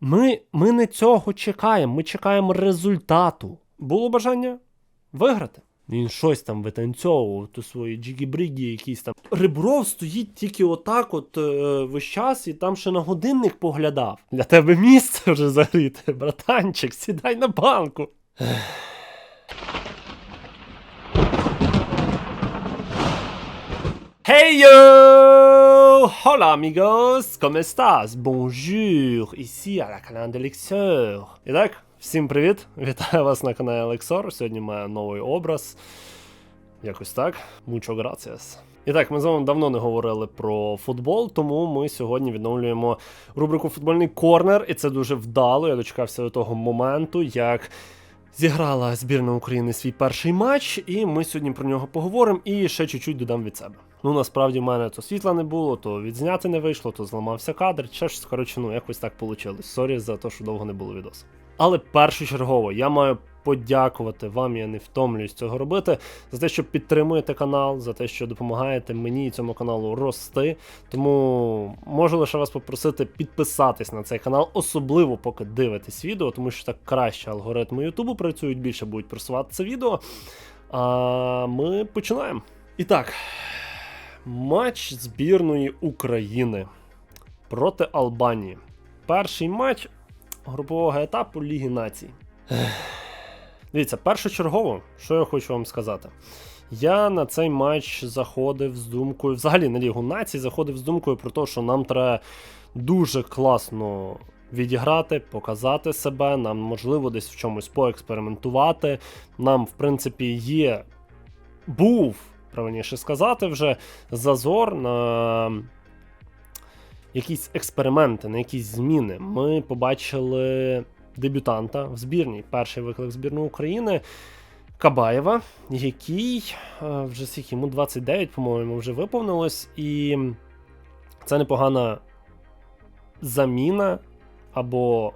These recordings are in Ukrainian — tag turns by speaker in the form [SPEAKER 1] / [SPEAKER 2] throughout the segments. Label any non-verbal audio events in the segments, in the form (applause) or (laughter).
[SPEAKER 1] Ми, ми не цього чекаємо, ми чекаємо результату. Було бажання виграти. Він щось там витанцьовував, то свої джігі-бригі якісь там. Ребров стоїть тільки отак, от е, весь час, і там ще на годинник поглядав. Для тебе місце вже загріте, братанчик, сідай на банку. Hey yo! Hola amigos! Comment estás? Bonjour! Ici à la canal de Lexeur. І всім привіт! Вітаю вас на каналі Lexor. Сьогодні маю новий образ. Якось так. Mucho gracias. І так, ми з вами давно не говорили про футбол, тому ми сьогодні відновлюємо рубрику Футбольний корнер, і це дуже вдало. Я дочекався до того моменту, як зіграла збірна України свій перший матч, і ми сьогодні про нього поговоримо і ще чуть-чуть додам від себе. Ну насправді в мене то світла не було, то відзняти не вийшло, то зламався кадр. Ще ж, коротше, ну якось так вийшло. Сорі за те, що довго не було відео. Але першочергово я маю подякувати вам, я не втомлююсь цього робити, за те, що підтримуєте канал, за те, що допомагаєте мені і цьому каналу рости. Тому можу лише вас попросити підписатись на цей канал, особливо поки дивитесь відео, тому що так краще алгоритми Ютубу працюють, більше будуть просувати це відео. А ми починаємо. І так, матч збірної України проти Албанії. Перший матч групового етапу Ліги Націй. Дивіться, першочергово, що я хочу вам сказати. Я на цей матч заходив з думкою, взагалі на Лігу Націй заходив з думкою про те, що нам треба дуже класно відіграти, показати себе, нам можливо десь в чомусь поекспериментувати. Нам, в принципі, є був, правильніше сказати, вже зазор на якісь експерименти, на якісь зміни. Ми побачили дебютанта в збірній. Перший виклик збірної України Кабаєва, який е, вже скільки йому 29, по-моєму, вже виповнилось, і це непогана заміна або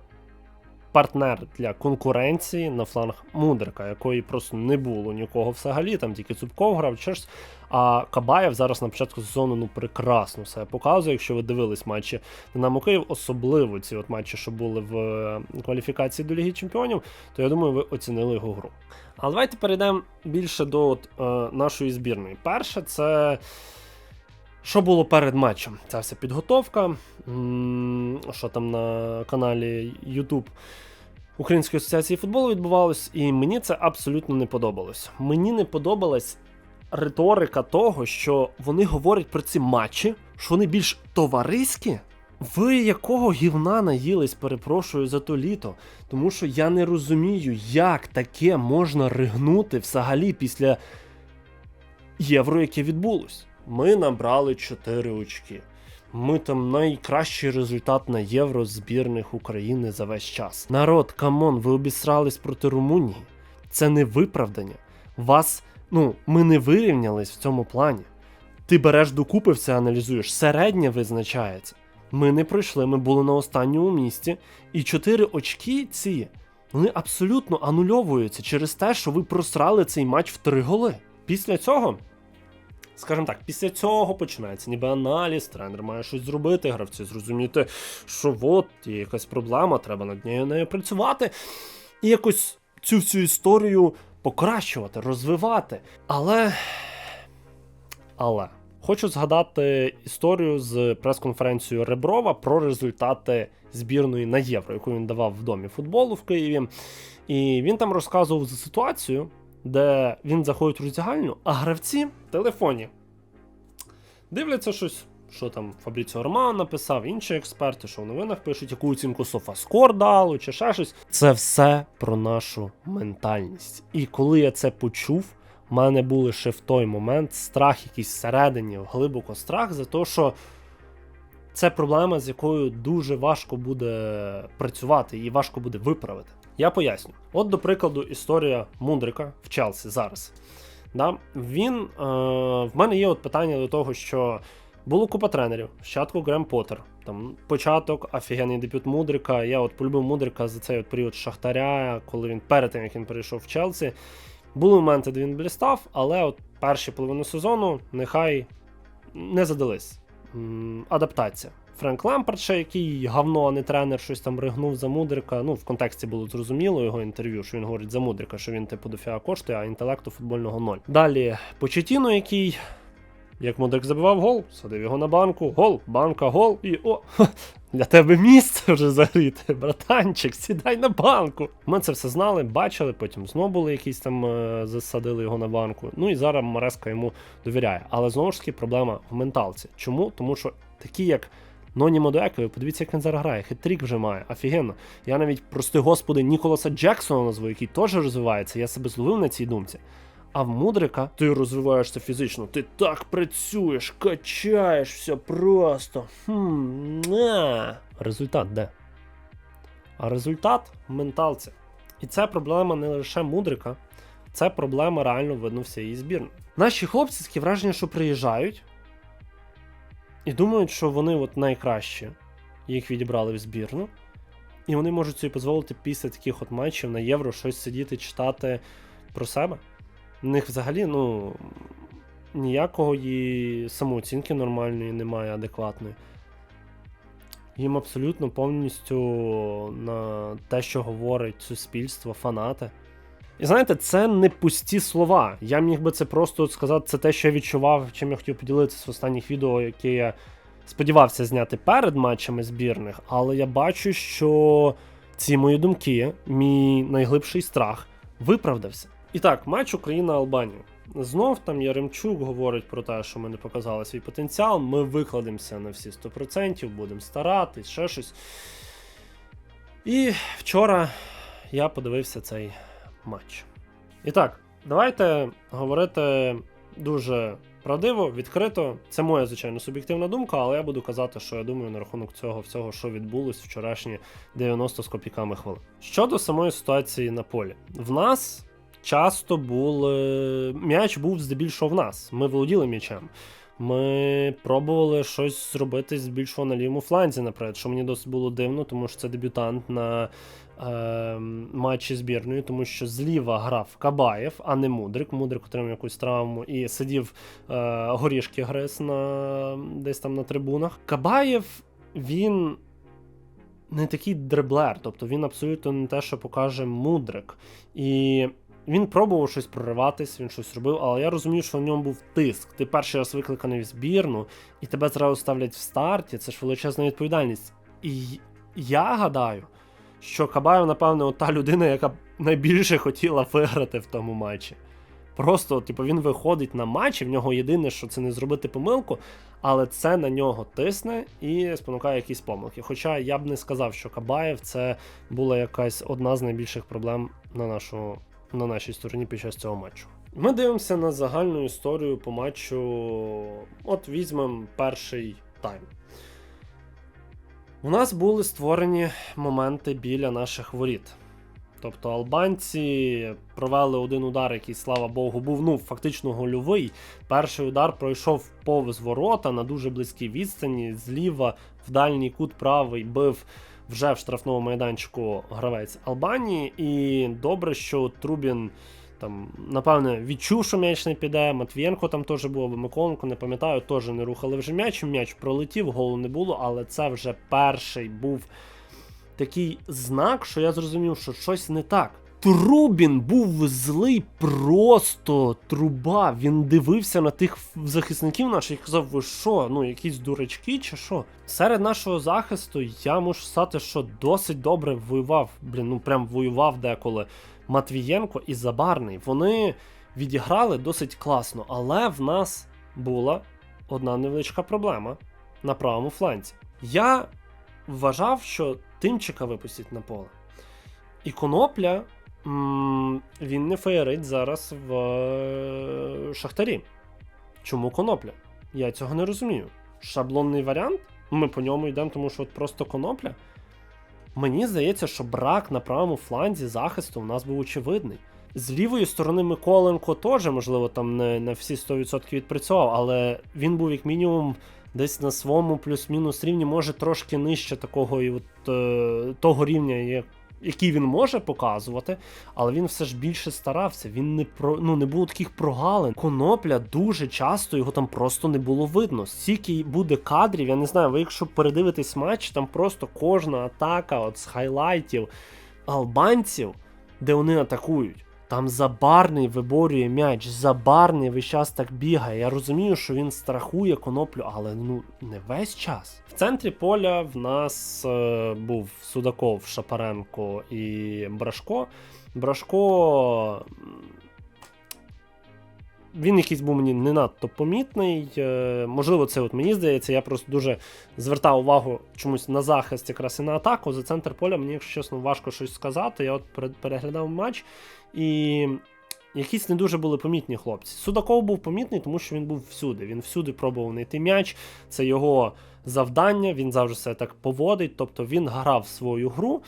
[SPEAKER 1] партнер для конкуренції на фланг Мудрика, якої просто не було нікого взагалі, там тільки Цупков грав, щось. А Кабаєв зараз на початку сезону ну прекрасно все показує. Якщо ви дивились матчі Динамо Київ, особливо ці от матчі, що були в е, кваліфікації до Ліги Чемпіонів, то я думаю, ви оцінили його гру. Але давайте перейдемо більше до от, е, нашої збірної. Перше, це. Що було перед матчем? Ця вся підготовка. Що там на каналі YouTube Української асоціації футболу відбувалось, і мені це абсолютно не подобалось. Мені не подобалась риторика того, що вони говорять про ці матчі, що вони більш товариські. Ви якого гівна наїлись, перепрошую за то літо. Тому що я не розумію, як таке можна ригнути взагалі після євро, яке відбулось. Ми набрали 4 очки. Ми там найкращий результат на євро збірних України за весь час. Народ, камон, ви обісрались проти Румунії. Це не виправдання. Вас, ну, ми не вирівнялись в цьому плані. Ти береш докупи, все аналізуєш, середнє визначається. Ми не пройшли, ми були на останньому місці, і 4 очки ці вони абсолютно анульовуються через те, що ви просрали цей матч в 3 голи. Після цього скажімо так, після цього починається ніби аналіз, тренер має щось зробити, гравці зрозуміти, що от є якась проблема, треба над нею нею працювати. І якось цю всю історію покращувати, розвивати. Але. Але. Хочу згадати історію з прес-конференцією Реброва про результати збірної на євро, яку він давав в домі футболу в Києві. І він там розказував за ситуацію, де він заходить в роздягальню, а гравці в телефоні дивляться щось, що там Фабріціо Роман написав, інші експерти, що в новинах пишуть, яку оцінку Софаскор дало, чи ще щось. Це все про нашу ментальність. І коли я це почув, в мене був ще в той момент страх, якийсь всередині, глибоко страх за те, що. Це проблема, з якою дуже важко буде працювати і важко буде виправити. Я поясню. От, до прикладу, історія Мундрика в Челсі зараз. Да? Він, е, В мене є от питання до того, що було купа тренерів. Спочатку Грем Поттер, там початок, офігенний дебют Мудрика. Я от полюбив Мудрика за цей от період Шахтаря, коли він перед тим, як він перейшов в Челсі. Були моменти, де він блістав, але от перші половину сезону нехай не задались. Адаптація. Френк Лемпард, ще який говно, а не тренер, щось там ригнув за мудрика. Ну, в контексті було зрозуміло його інтерв'ю, що він говорить за мудрика, що він типу дофіга коштує, а інтелекту футбольного ноль. Далі Почетіно, який. Як Мудрик забивав гол, садив його на банку, гол, банка, гол, і о, для тебе місце вже загріти, братанчик, сідай на банку. Ми це все знали, бачили, потім знову були якісь там е, засадили його на банку. Ну і зараз Мареска йому довіряє. Але знову ж таки проблема в менталці. Чому? Тому що такі, як Ноні Модуекові, подивіться, як він зараз грає. Хитрік вже має, офігенно. Я навіть, прости господи, Ніколаса Джексона назву, який теж розвивається. Я себе зловив на цій думці. А в мудрика ти розвиваєшся фізично, ти так працюєш, качаєш все просто. Хм, на. Результат де? А результат в менталці. І це проблема не лише мудрика, це проблема реально видно всієї збірної. Наші хлопці такі враження, що приїжджають і думають, що вони от найкращі, їх відібрали в збірну. І вони можуть собі дозволити після таких от матчів на євро щось сидіти, читати про себе. У них взагалі, ну, ніякої самооцінки нормальної немає, адекватної. Їм абсолютно повністю на те, що говорить суспільство, фанати. І знаєте, це не пусті слова. Я міг би це просто сказати, це те, що я відчував, чим я хотів поділитися з останніх відео, які я сподівався зняти перед матчами збірних, але я бачу, що ці мої думки, мій найглибший страх, виправдався. І так, матч Україна-Албанія. Знов там Яремчук говорить про те, що ми не показали свій потенціал. Ми викладемося на всі 100%, будемо старатись, ще щось. І вчора я подивився цей матч. І так, давайте говорити дуже правдиво, відкрито. Це моя, звичайно, суб'єктивна думка, але я буду казати, що я думаю на рахунок цього всього, що відбулось вчорашні 90 з копійками хвилин. Щодо самої ситуації на полі, в нас часто були. М'яч був здебільшого в нас. Ми володіли м'ячем. Ми пробували щось зробити збільшого на лівому фланзі, наприклад, що мені досить було дивно, тому що це дебютант на е, матчі збірної, тому що зліва грав Кабаєв, а не Мудрик. Мудрик отримав якусь травму і сидів е, горішки гриз на десь там на трибунах. Кабаєв він. Не такий дреблер, тобто він абсолютно не те, що покаже мудрик. І він пробував щось прориватись, він щось робив, але я розумію, що в ньому був тиск. Ти перший раз викликаний в збірну, і тебе зразу ставлять в старті. Це ж величезна відповідальність. І я гадаю, що Кабаєв, напевне, та людина, яка найбільше хотіла виграти в тому матчі. Просто, типу, він виходить на матч, і в нього єдине, що це не зробити помилку, але це на нього тисне і спонукає якісь помилки. Хоча я б не сказав, що Кабаєв це була якась одна з найбільших проблем на нашу на нашій стороні під час цього матчу. Ми дивимося на загальну історію по матчу. От візьмемо перший тайм. У нас були створені моменти біля наших воріт. Тобто албанці провели один удар, який, слава Богу, був ну, фактично гольовий. Перший удар пройшов повз ворота на дуже близькій відстані. Зліва в дальній кут правий бив вже в штрафному майданчику гравець Албанії. І добре, що Трубін там, напевне, відчув, що м'яч не піде. Матвієнко там теж був, або Миколенко, не пам'ятаю, теж не рухали вже м'яч. М'яч пролетів, голу не було, але це вже перший був такий знак, що я зрозумів, що щось не так. Трубін був злий, просто труба. Він дивився на тих захисників наших і казав, ви що, ну якісь дурачки чи що? Серед нашого захисту я можу сказати, що досить добре воював. Блін, ну прям воював деколи Матвієнко і Забарний. Вони відіграли досить класно, але в нас була одна невеличка проблема на правому фланці. Я вважав, що Тимчика випустять на поле. І конопля він не феєрить зараз в е, Шахтарі. Чому конопля? Я цього не розумію. Шаблонний варіант? Ми по ньому йдемо, тому що от просто конопля. Мені здається, що брак на правому фланзі захисту у нас був очевидний. З лівої сторони Миколенко теж, можливо, там не на всі 100% відпрацював, але він був як мінімум десь на своєму плюс-мінус рівні, може трошки нижче такого і от, е, того рівня, як який він може показувати, але він все ж більше старався. Він не про ну не було таких прогалин. Конопля дуже часто його там просто не було видно. Стільки буде кадрів, я не знаю, ви якщо передивитесь матч, там просто кожна атака от з хайлайтів албанців, де вони атакують. Там забарний виборює м'яч, забарний весь час так бігає. Я розумію, що він страхує коноплю, але ну не весь час. В центрі поля в нас е, був Судаков, Шапаренко і Брашко. Брашко. Він якийсь був мені не надто помітний. Е, можливо, це от мені здається, я просто дуже звертав увагу чомусь на захист, якраз і на атаку. За центр поля мені, якщо чесно, важко щось сказати. Я от переглядав матч, і якісь не дуже були помітні хлопці. Судаков був помітний, тому що він був всюди. Він всюди пробував знайти м'яч. Це його завдання. Він завжди себе так поводить. Тобто він грав свою гру.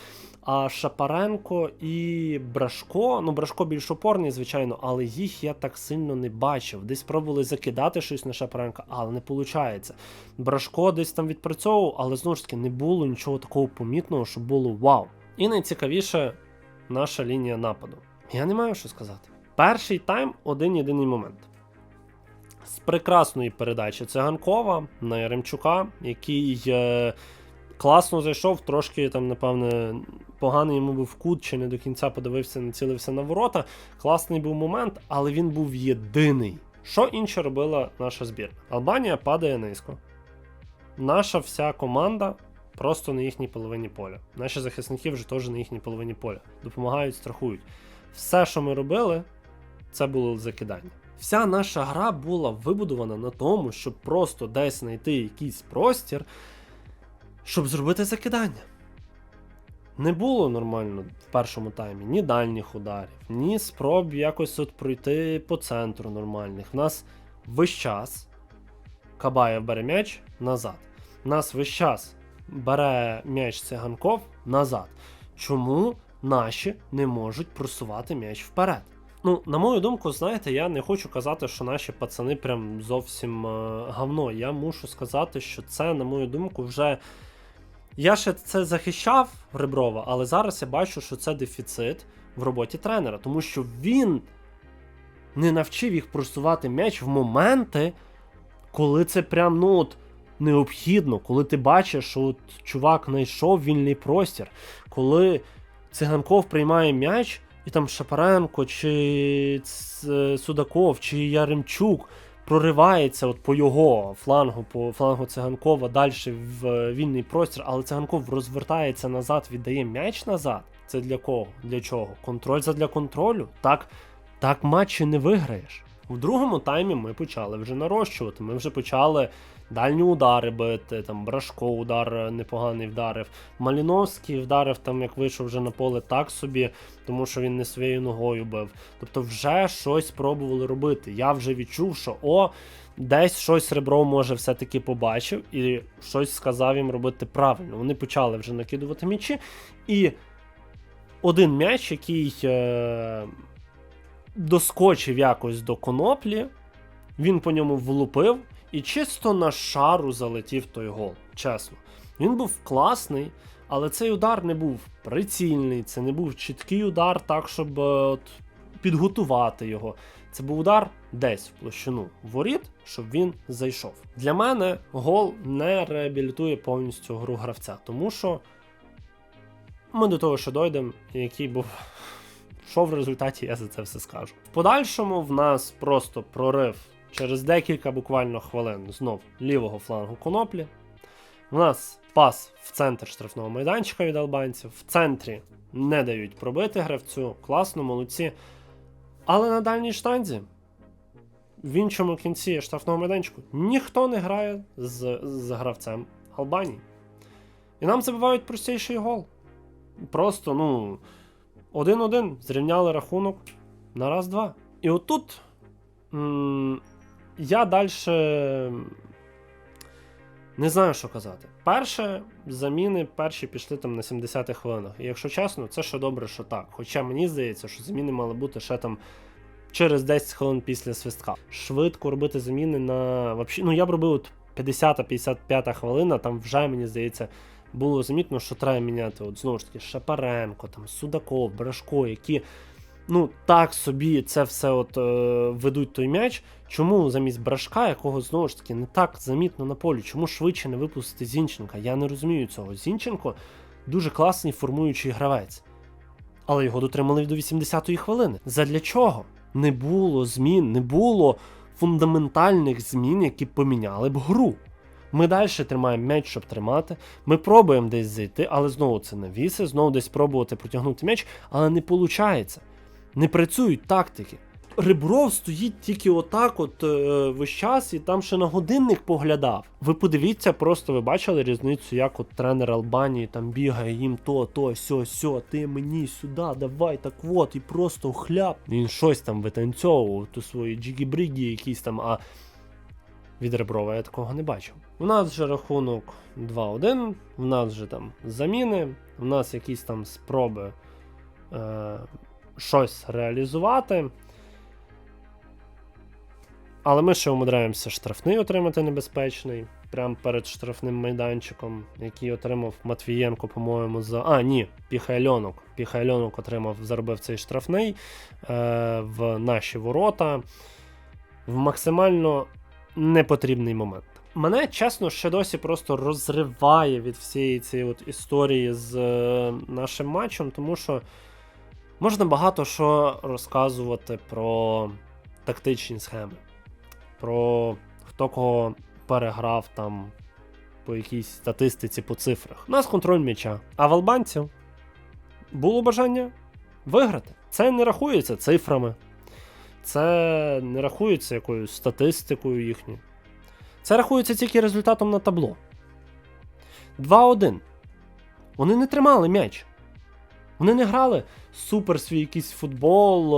[SPEAKER 1] А Шапаренко і Брашко, ну Брашко більш опорний, звичайно, але їх я так сильно не бачив. Десь пробували закидати щось на Шапаренка, але не виходить. Брашко десь там відпрацьовував, але знову ж таки не було нічого такого помітного, щоб було вау. І найцікавіше наша лінія нападу. Я не маю що сказати. Перший тайм один єдиний момент. З прекрасної передачі Циганкова на Яремчука, який е, класно зайшов, трошки там, напевне, поганий йому був кут, чи не до кінця подивився, націлився на ворота. Класний був момент, але він був єдиний. Що інше робила наша збірна? Албанія падає низько. Наша вся команда просто на їхній половині поля. Наші захисники вже теж на їхній половині поля. Допомагають, страхують. Все, що ми робили, це було закидання. Вся наша гра була вибудована на тому, щоб просто десь знайти якийсь простір, щоб зробити закидання. Не було нормально в першому таймі ні дальніх ударів, ні спроб якось от пройти по центру нормальних. В нас весь час Кабаєв бере м'яч назад. В нас весь час бере м'яч циганков назад. Чому наші не можуть просувати м'яч вперед? Ну, на мою думку, знаєте, я не хочу казати, що наші пацани прям зовсім е, говно. Я мушу сказати, що це, на мою думку, вже. Я ще це захищав Реброва, але зараз я бачу, що це дефіцит в роботі тренера, тому що він не навчив їх просувати м'яч в моменти, коли це прям ну от необхідно, коли ти бачиш, що от чувак знайшов вільний простір, коли циганков приймає м'яч, і там Шапаренко, чи Судаков, чи Яремчук проривається от по його флангу, по флангу циганкова далі в вільний простір, але циганков розвертається назад, віддає м'яч назад. Це для кого? Для чого? Контроль задля контролю? Так, так матчі не виграєш. В другому таймі ми почали вже нарощувати. Ми вже почали дальні удари бити. Там Брашко удар непоганий вдарив. Маліновський вдарив там, як вийшов вже на поле, так собі, тому що він не своєю ногою бив. Тобто, вже щось пробували робити. Я вже відчув, що о, десь щось ребро може все-таки побачив і щось сказав їм робити правильно. Вони почали вже накидувати м'ячі. І один м'яч, який. Е- доскочив якось до коноплі, він по ньому влупив і чисто на шару залетів той гол. Чесно. Він був класний, але цей удар не був прицільний, це не був чіткий удар, так, щоб е, от, підготувати його. Це був удар десь в площину воріт, щоб він зайшов. Для мене гол не реабілітує повністю гру гравця, тому що ми до того, що дойдемо, який був що в результаті я за це все скажу. В подальшому в нас просто прорив через декілька буквально хвилин знов лівого флангу коноплі. У нас пас в центр штрафного майданчика від албанців. В центрі не дають пробити гравцю. Класно, молодці. Але на дальній штанзі, в іншому кінці штрафного майданчику, ніхто не грає з, з гравцем Албанії. І нам забивають простіший гол. Просто, ну. 1-1 зрівняли рахунок на раз-два. І отут я далі не знаю, що казати. Перше, заміни перші пішли там на 70-х хвилинах. І якщо чесно, це ще добре, що так. Хоча мені здається, що заміни мали бути ще там через 10 хвилин після свистка. Швидко робити заміни на. Ну я б робив от 50-55 хвилина, там вже, мені здається, було замітно, що треба міняти от знову ж таки Шапаренко, там Судаков, Брашко, які ну так собі це все от е, ведуть той м'яч. Чому замість Брашка, якого знову ж таки не так замітно на полі, чому швидше не випустити Зінченка? Я не розумію цього. Зінченко дуже класний формуючий гравець. Але його дотримали до 80-ї хвилини. Задля чого? Не було змін, не було фундаментальних змін, які поміняли б гру. Ми далі тримаємо м'яч, щоб тримати. Ми пробуємо десь зайти, але знову це навіси, знову десь пробувати протягнути м'яч, але не виходить. Не працюють тактики. Ребров стоїть тільки отак, от е, весь час, і там ще на годинник поглядав. Ви подивіться, просто ви бачили різницю, як от тренер Албанії там бігає їм то, то, сьо, сьо, ти мені сюди, давай, так от, і просто хляп. Він щось там витанцьовував, то свої джігі-бригі якісь там, а від Реброва я такого не бачив. У нас же рахунок 2-1, в нас же там заміни, в нас якісь там спроби е, щось реалізувати. Але ми ще умудряємося штрафний отримати небезпечний. Прямо перед штрафним майданчиком, який отримав Матвієнко, по-моєму, за. А, ні, Піхайльонок. Піхайльонок отримав, заробив цей штрафний е, в наші ворота в максимально непотрібний момент. Мене, чесно, ще досі просто розриває від всієї цієї от історії з е, нашим матчем, тому що можна багато що розказувати про тактичні схеми про хто кого переграв там по якійсь статистиці, по цифрах. У нас контроль м'яча. А в албанців було бажання виграти. Це не рахується цифрами, це не рахується якоюсь статистикою їхньою. Це рахується тільки результатом на табло. 2-1. Вони не тримали м'яч. Вони не грали супер свій якийсь футбол,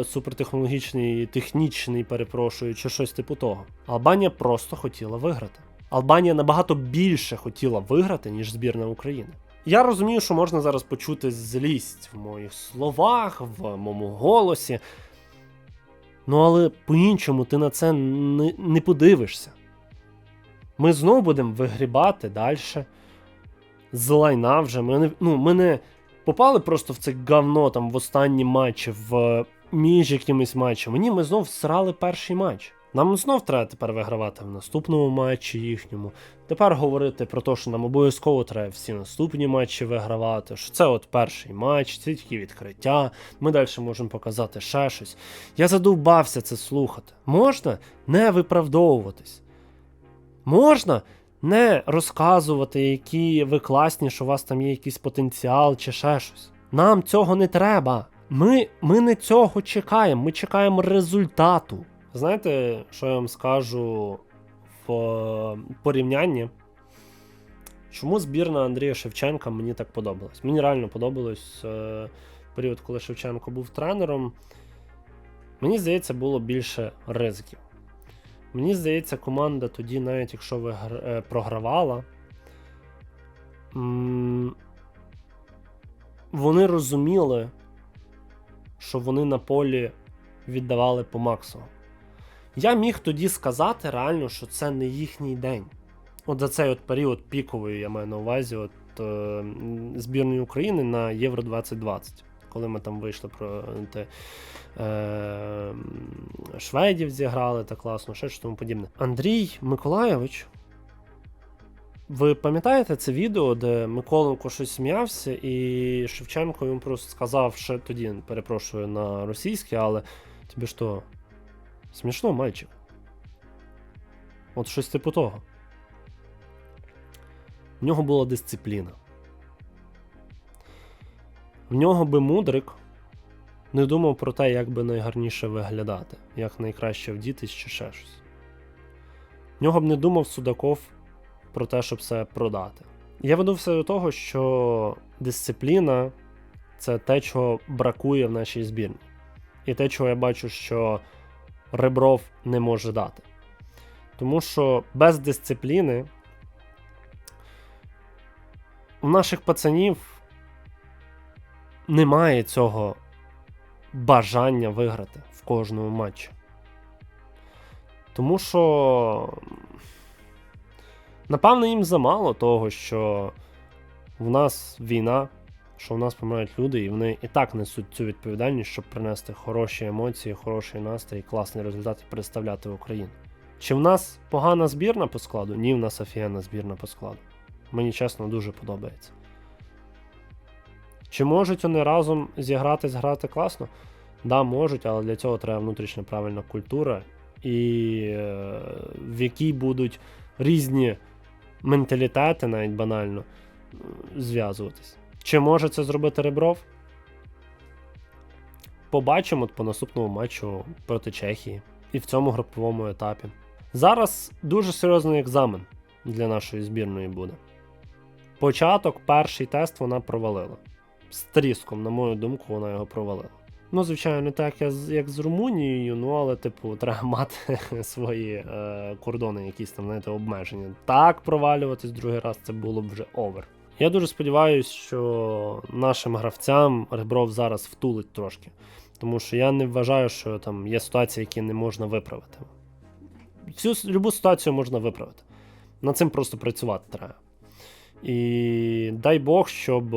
[SPEAKER 1] е, супертехнологічний, технічний, перепрошую, чи щось типу того. Албанія просто хотіла виграти. Албанія набагато більше хотіла виграти, ніж збірна України. Я розумію, що можна зараз почути злість в моїх словах, в моєму голосі. Ну, але по-іншому ти на це не, не подивишся. Ми знову будемо вигрібати далі. З лайна вже. Ми не, ну, ми не попали просто в це говно там в останні матчі, в між якимись матчами. Ні, ми знов срали перший матч. Нам знов треба тепер вигравати в наступному матчі їхньому. Тепер говорити про те, що нам обов'язково треба всі наступні матчі вигравати. Що це от перший матч, це тільки відкриття. Ми далі можемо показати ще щось. Я задовбався це слухати. Можна не виправдовуватись. Можна не розказувати, які ви класні, що у вас там є якийсь потенціал чи ще щось. Нам цього не треба. Ми, Ми не цього чекаємо, ми чекаємо результату. Знаєте, що я вам скажу в порівнянні? Чому збірна Андрія Шевченка мені так подобалась? Мені реально подобалось е, період, коли Шевченко був тренером. Мені здається, було більше ризиків. Мені здається, команда тоді, навіть якщо ви е, програвала, вони розуміли, що вони на полі віддавали по максимуму. Я міг тоді сказати реально, що це не їхній день. От за цей от період піковий, я маю на увазі, от е, збірної України на Євро 2020 коли ми там вийшли про те, е, шведів зіграли так класно, що тому подібне. Андрій Миколайович. Ви пам'ятаєте це відео, де Миколенко щось сміявся, і Шевченко йому просто сказав, ще тоді, перепрошую на російське, але тобі що, смішно, мальчик? От щось типу того. В нього була дисципліна. В нього би мудрик не думав про те, як би найгарніше виглядати, як найкраще вдітись чи ще щось. В нього б не думав Судаков про те, щоб це продати. Я веду все до того, що дисципліна це те, чого бракує в нашій збірні. І те, чого я бачу, що Ребров не може дати. Тому що без дисципліни у наших пацанів немає цього бажання виграти в кожному матчі. Тому що, напевно, їм замало того, що в нас війна, що в нас помирають люди, і вони і так несуть цю відповідальність, щоб принести хороші емоції, хороший настрій, класний результат і представляти Україну. Чи в нас погана збірна по складу? Ні, в нас офігенна збірна по складу. Мені чесно дуже подобається. Чи можуть вони разом зіграти, зграти класно? Да, можуть, але для цього треба внутрішня правильна культура, і е, в якій будуть різні менталітети, навіть банально, зв'язуватись. Чи може це зробити Ребров? Побачимо по наступному матчу проти Чехії і в цьому груповому етапі. Зараз дуже серйозний екзамен для нашої збірної буде. Початок, перший тест вона провалила. З тріском, на мою думку, вона його провалила. Ну, звичайно, не так як з, Румунією, ну але, типу, (laughs) треба мати свої е, кордони, якісь там, знаєте, обмеження. Так провалюватись другий раз це було б вже овер. Я дуже сподіваюся, що нашим гравцям Ребров зараз втулить трошки. Тому що я не вважаю, що там є ситуації, які не можна виправити. С- любу ситуацію можна виправити. Над цим просто працювати треба. І дай Бог, щоб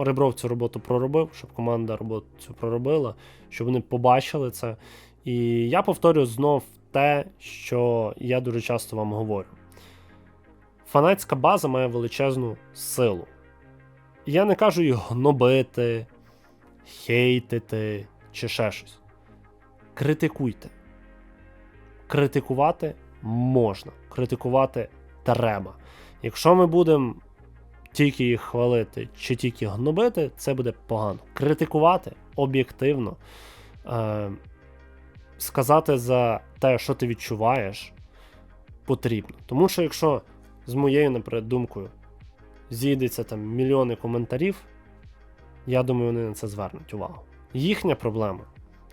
[SPEAKER 1] е, Ребров цю роботу проробив, щоб команда роботу цю проробила, щоб вони побачили це. І я повторю знов те, що я дуже часто вам говорю. Фанатська база має величезну силу. Я не кажу їх гнобити, хейтити чи ще щось. Критикуйте. Критикувати можна, критикувати треба. Якщо ми будемо тільки їх хвалити чи тільки гнобити, це буде погано. Критикувати об'єктивно, е, сказати за те, що ти відчуваєш, потрібно. Тому що якщо з моєю, наприклад, думкою зійдеться там мільйони коментарів, я думаю, вони на це звернуть увагу. Їхня проблема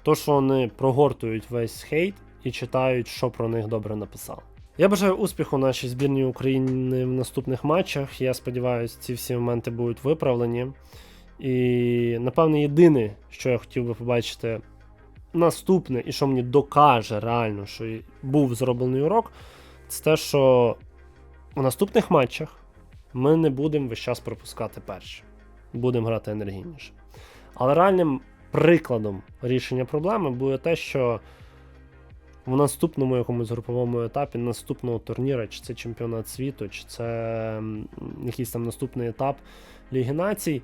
[SPEAKER 1] то, що вони прогортують весь хейт і читають, що про них добре написали. Я бажаю успіху нашій збірній України в наступних матчах. Я сподіваюся, ці всі моменти будуть виправлені. І, напевне, єдине, що я хотів би побачити наступне, і що мені докаже реально, що був зроблений урок, це те, що у наступних матчах ми не будемо весь час пропускати перші. Будемо грати енергійніше. Але реальним прикладом рішення проблеми буде те, що в наступному якомусь груповому етапі наступного турніра, чи це чемпіонат світу, чи це якийсь там наступний етап Ліги Націй,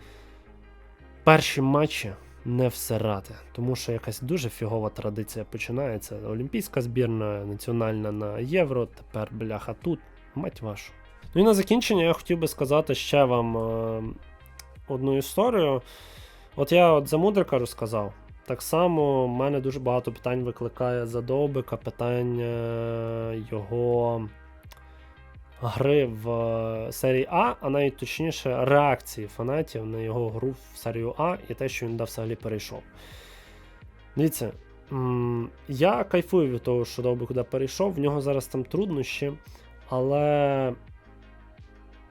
[SPEAKER 1] перші матчі не всирати, тому що якась дуже фігова традиція починається. Олімпійська збірна, національна на євро, тепер бляха тут, мать вашу. Ну і на закінчення я хотів би сказати ще вам е, одну історію. От я от за Мудрика розказав. Так само в мене дуже багато питань викликає за Довбика, питання його гри в е, серії А, а навіть точніше реакції фанатів на його гру в серію А і те, що він да взагалі перейшов. Дивіться, я кайфую від того, що Довбик куди перейшов, в нього зараз там труднощі, але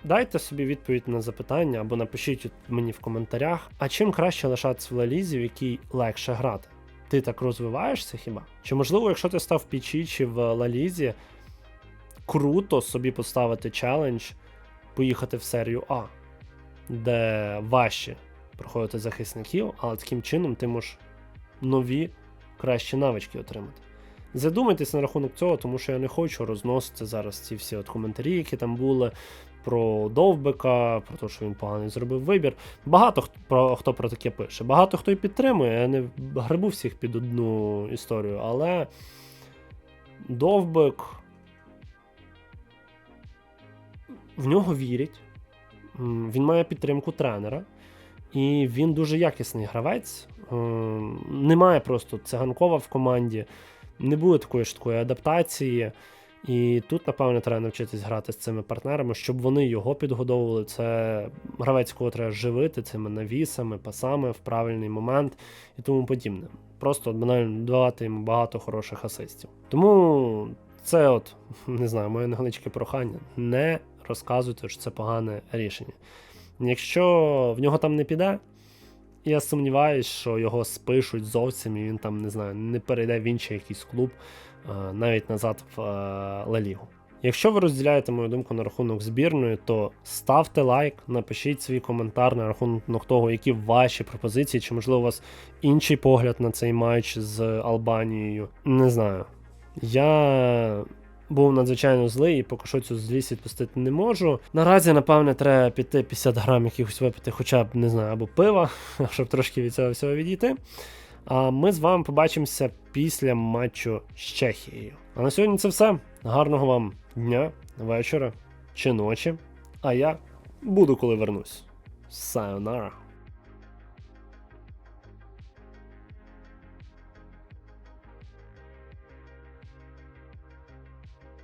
[SPEAKER 1] Дайте собі відповідь на запитання або напишіть мені в коментарях, а чим краще лишатися в Лалізі, в якій легше грати? Ти так розвиваєшся хіба? Чи можливо, якщо ти став в Пічі чи в Лалізі, круто собі поставити челендж, поїхати в серію А, де важче проходити захисників, але таким чином ти можеш нові кращі навички отримати. Задумайтесь на рахунок цього, тому що я не хочу розносити зараз ці всі от коментарі, які там були про Довбика, про те, що він поганий зробив вибір. Багато хто про, хто про таке пише. Багато хто і підтримує. Я не грибу всіх під одну історію, але Довбик в нього вірять. Він має підтримку тренера. І він дуже якісний гравець. Ем, Немає просто циганкова в команді, не буде такої швидкої адаптації. І тут, напевно, треба навчитись грати з цими партнерами, щоб вони його підгодовували. Це гравець, якого треба живити цими навісами, пасами в правильний момент і тому подібне. Просто банально давати йому багато хороших асистів. Тому це, от, не знаю, моє невеличке прохання. Не розказуйте, що це погане рішення. Якщо в нього там не піде, я сумніваюсь, що його спишуть зовсім, і він там, не знаю, не перейде в інший якийсь клуб, е, навіть назад в е, Ла Лігу. Якщо ви розділяєте мою думку на рахунок збірної, то ставте лайк, напишіть свій коментар на рахунок того, які ваші пропозиції, чи можливо у вас інший погляд на цей матч з Албанією. Не знаю. Я був надзвичайно злий і поки що цю злість відпустити не можу. Наразі, напевне, треба піти 50 грам якихось випити, хоча б не знаю, або пива, (laughs) щоб трошки від цього всього відійти. А ми з вами побачимося після матчу з Чехією. А на сьогодні це все. Гарного вам дня, вечора чи ночі. А я буду, коли вернусь. Сайонара.